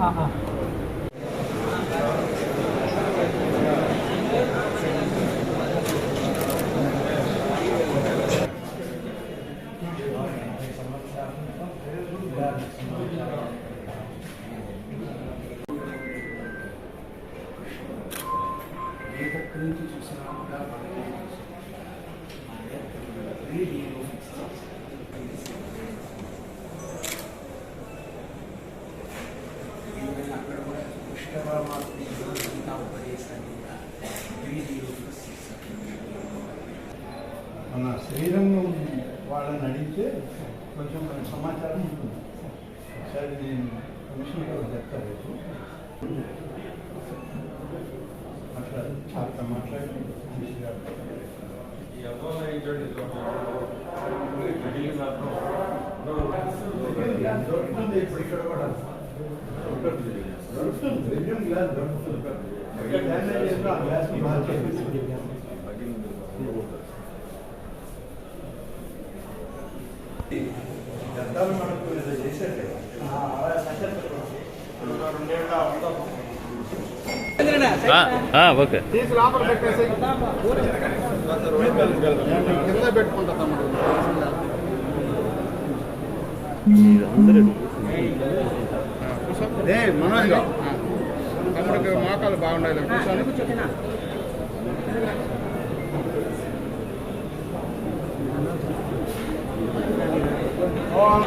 Aham. Thank you. మన శ్రీరంగం వాళ్ళని అడిగితే కొంచెం సమాచారం ఉంటుంది. ఒకసారి నేను కమిషనర్ గారు చెప్తాను రేపు మాట్లాడు చాలా మాట్లాడి గారు దొరుకుతుంది ఇప్పుడు ఇక్కడ కూడా. దొరుకుతుంది. రెజ్యూమ్ గ్లాస్ గద్దాలు మనకు ఏదో ఓకే. తీసి లోపల పెట్టేసి కింద పెట్టుకుంటా తమ్ముడు మనోజ్ తమ్ముడికి మోకాలు బాగుండాలి కూర్చొని ఫోటో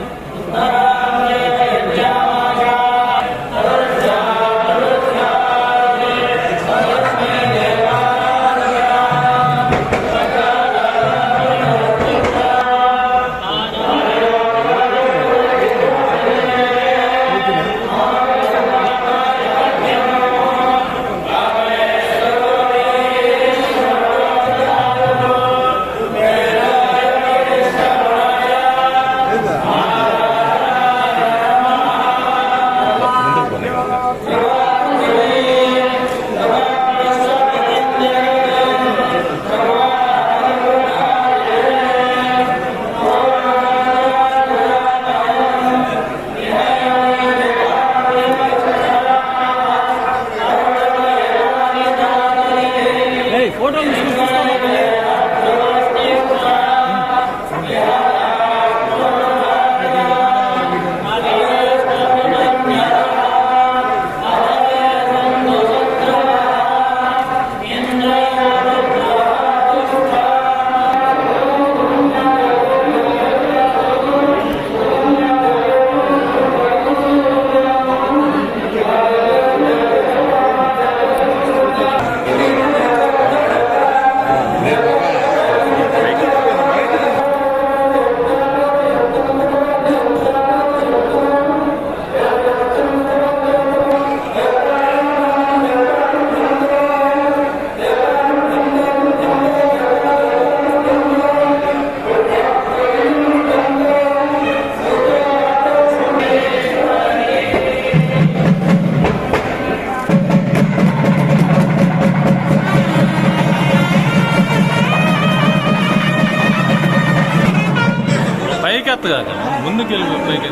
పైకి ఎత్తగా ముందుకు వెళ్ళి పైకి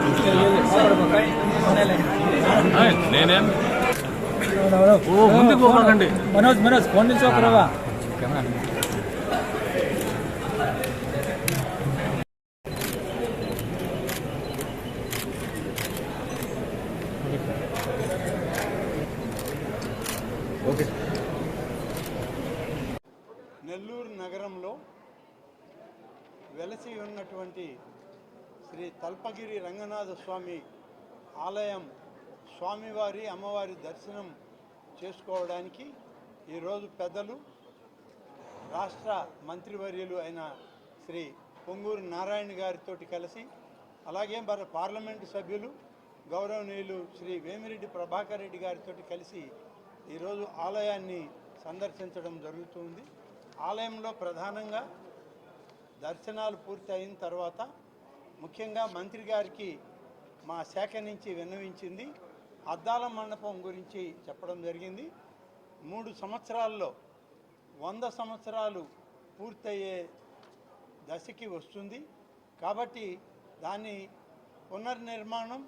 నేనేం? ఓ ముందుకు పోకండి. మనోజ్ మనోజ్ ఫోన్ నుంచి నెల్లూరు నగరంలో వెలసి ఉన్నటువంటి శ్రీ తల్పగిరి రంగనాథ స్వామి ఆలయం స్వామివారి అమ్మవారి దర్శనం చేసుకోవడానికి ఈరోజు పెద్దలు రాష్ట్ర మంత్రివర్యులు అయిన శ్రీ పొంగూరు నారాయణ గారితో కలిసి అలాగే మరి పార్లమెంటు సభ్యులు గౌరవనీయులు శ్రీ వేమిరెడ్డి ప్రభాకర్ రెడ్డి గారితో కలిసి ఈరోజు ఆలయాన్ని సందర్శించడం జరుగుతుంది ఆలయంలో ప్రధానంగా దర్శనాలు పూర్తి అయిన తర్వాత ముఖ్యంగా మంత్రి గారికి మా శాఖ నుంచి విన్నవించింది. అద్దాల మండపం గురించి చెప్పడం జరిగింది. మూడు సంవత్సరాల్లో వంద సంవత్సరాలు పూర్తయ్యే దశకి వస్తుంది. కాబట్టి దాని పునర్నిర్మాణం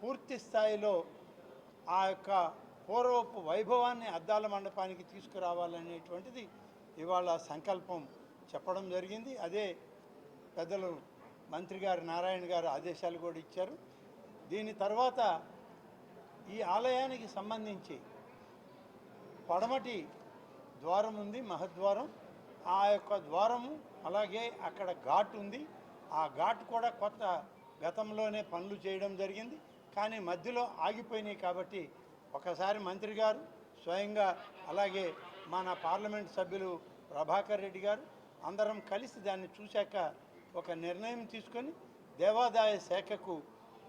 పూర్తి స్థాయిలో ఆ యొక్క పూర్వపు వైభవాన్ని అద్దాల మండపానికి తీసుకురావాలనేటువంటిది ఇవాళ సంకల్పం చెప్పడం జరిగింది. అదే పెద్దలు మంత్రి గారు నారాయణ గారు ఆదేశాలు కూడా ఇచ్చారు. దీని తర్వాత ఈ ఆలయానికి సంబంధించి పడమటి ద్వారం ఉంది మహద్వారం. ఆ యొక్క ద్వారము అలాగే అక్కడ ఘాట్ ఉంది. ఆ ఘాట్ కూడా కొత్త గతంలోనే పనులు చేయడం జరిగింది. కానీ మధ్యలో ఆగిపోయినాయి కాబట్టి ఒకసారి మంత్రి గారు స్వయంగా అలాగే మన పార్లమెంట్ సభ్యులు ప్రభాకర్ రెడ్డి గారు అందరం కలిసి దాన్ని చూశాక ఒక నిర్ణయం తీసుకొని దేవాదాయ శాఖకు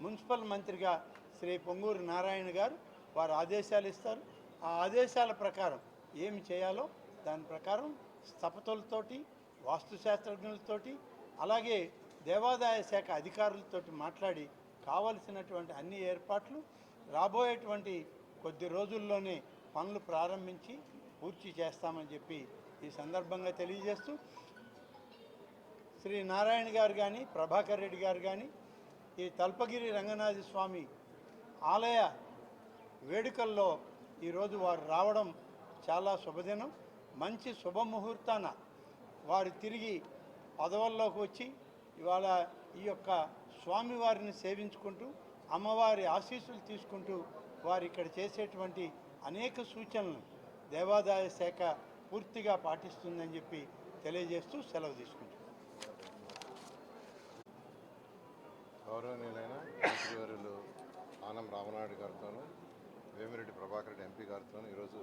మున్సిపల్ మంత్రిగా శ్రీ పొంగూరు నారాయణ గారు వారు ఆదేశాలు ఇస్తారు. ఆ ఆదేశాల ప్రకారం ఏమి చేయాలో దాని ప్రకారం స్థపతులతోటి వాస్తుశాస్త్రజ్ఞులతోటి అలాగే దేవాదాయ శాఖ అధికారులతోటి మాట్లాడి కావలసినటువంటి అన్ని ఏర్పాట్లు రాబోయేటువంటి కొద్ది రోజుల్లోనే పనులు ప్రారంభించి పూర్తి చేస్తామని చెప్పి ఈ సందర్భంగా తెలియజేస్తూ శ్రీ నారాయణ గారు కానీ ప్రభాకర్ రెడ్డి గారు కానీ ఈ తల్పగిరి రంగనాథ స్వామి ఆలయ వేడుకల్లో ఈరోజు వారు రావడం చాలా శుభదినం. మంచి శుభముహూర్తాన వారు తిరిగి పదవుల్లోకి వచ్చి ఇవాళ ఈ యొక్క స్వామివారిని సేవించుకుంటూ అమ్మవారి ఆశీస్సులు తీసుకుంటూ వారు ఇక్కడ చేసేటువంటి అనేక సూచనలు దేవాదాయ శాఖ పూర్తిగా పాటిస్తుందని చెప్పి తెలియజేస్తూ సెలవు తీసుకుంటాం గౌరవనీయులైన మంత్రివర్యులు ఆనం రామనాయుడు గారితోనూ వేమిరెడ్డి ప్రభాకర్ రెడ్డి ఎంపీ గారితోనూ ఈరోజు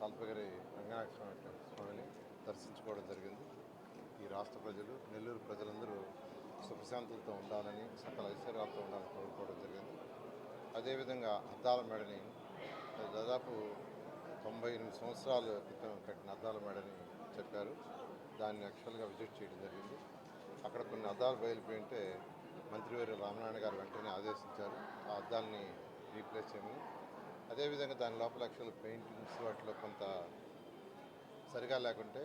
తల్పగిరి రంగనాథ స్వామి స్వామిని దర్శించుకోవడం జరిగింది. ఈ రాష్ట్ర ప్రజలు నెల్లూరు ప్రజలందరూ సుఖశాంతులతో ఉండాలని సకల ఐశ్వర్యాలతో ఉండాలని కోరుకోవడం జరిగింది. అదేవిధంగా అద్దాల మేడని దాదాపు తొంభై ఎనిమిది సంవత్సరాల క్రితం కట్టిన అద్దాల మేడని చెప్పారు. దాన్ని యాక్చువల్గా విజిట్ చేయడం జరిగింది. అక్కడ కొన్ని అద్దాలు బయలుపోయి ఉంటే మంత్రివర్య రామనారాయణ గారు వెంటనే ఆదేశించారు. ఆ అద్దాలని రీప్లేస్ చేయమని. అదేవిధంగా దాని లోపల యాక్చువల్ పెయింటింగ్స్ వాటిలో కొంత సరిగా లేకుంటే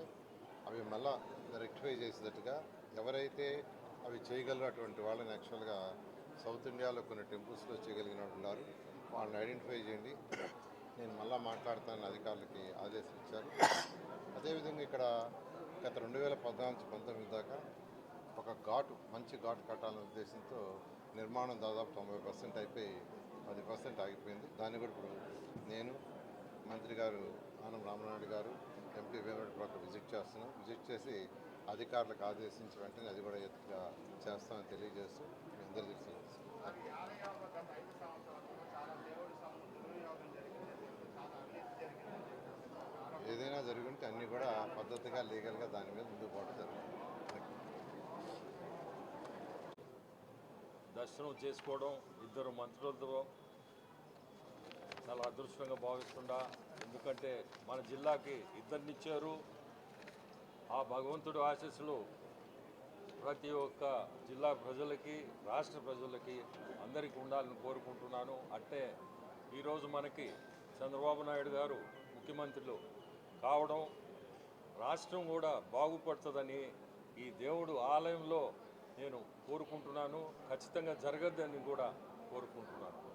అవి మళ్ళా రెక్టిఫై చేసేటట్టుగా ఎవరైతే అవి చేయగలరు అటువంటి వాళ్ళని యాక్చువల్గా సౌత్ ఇండియాలో కొన్ని టెంపుల్స్లో చేయగలిగిన ఉన్నారు వాళ్ళని ఐడెంటిఫై చేయండి. నేను మళ్ళా మాట్లాడతానని అధికారులకి ఆదేశించారు. అదేవిధంగా ఇక్కడ గత రెండు వేల పద్నాలుగు నుంచి పంతొమ్మిది దాకా ఒక ఘాటు మంచి ఘాటు కట్టాలనే ఉద్దేశంతో నిర్మాణం దాదాపు తొంభై పర్సెంట్ అయిపోయి పది పర్సెంట్ ఆగిపోయింది. దాన్ని కూడా ఇప్పుడు నేను మంత్రి గారు ఆనం రామనాయుడు గారు ఎంపీ వేమరెడ్డి ప్రభాకర్ విజిట్ చేస్తున్నాం. విజిట్ చేసి అధికారులకు ఆదేశించి వెంటనే అది కూడా ఎత్తుగా చేస్తామని తెలియజేస్తూ మీ అందరూ తెలిసి ఏదైనా జరుగుంటే అన్నీ కూడా పద్ధతిగా లీగల్గా దాని మీద ముందుకు పోవడం జరుగుతుంది. దర్శనం చేసుకోవడం ఇద్దరు మంత్రులతో చాలా అదృష్టంగా భావిస్తుండా. ఎందుకంటే మన జిల్లాకి ఇద్దరినిచ్చారు. ఆ భగవంతుడు ఆశీస్సులు ప్రతి ఒక్క జిల్లా ప్రజలకి రాష్ట్ర ప్రజలకి అందరికీ ఉండాలని కోరుకుంటున్నాను. అంటే ఈరోజు మనకి చంద్రబాబు నాయుడు గారు ముఖ్యమంత్రులు కావడం రాష్ట్రం కూడా బాగుపడుతుందని ఈ దేవుడు ఆలయంలో నేను కోరుకుంటున్నాను. ఖచ్చితంగా జరగద్దని కూడా కోరుకుంటున్నాను.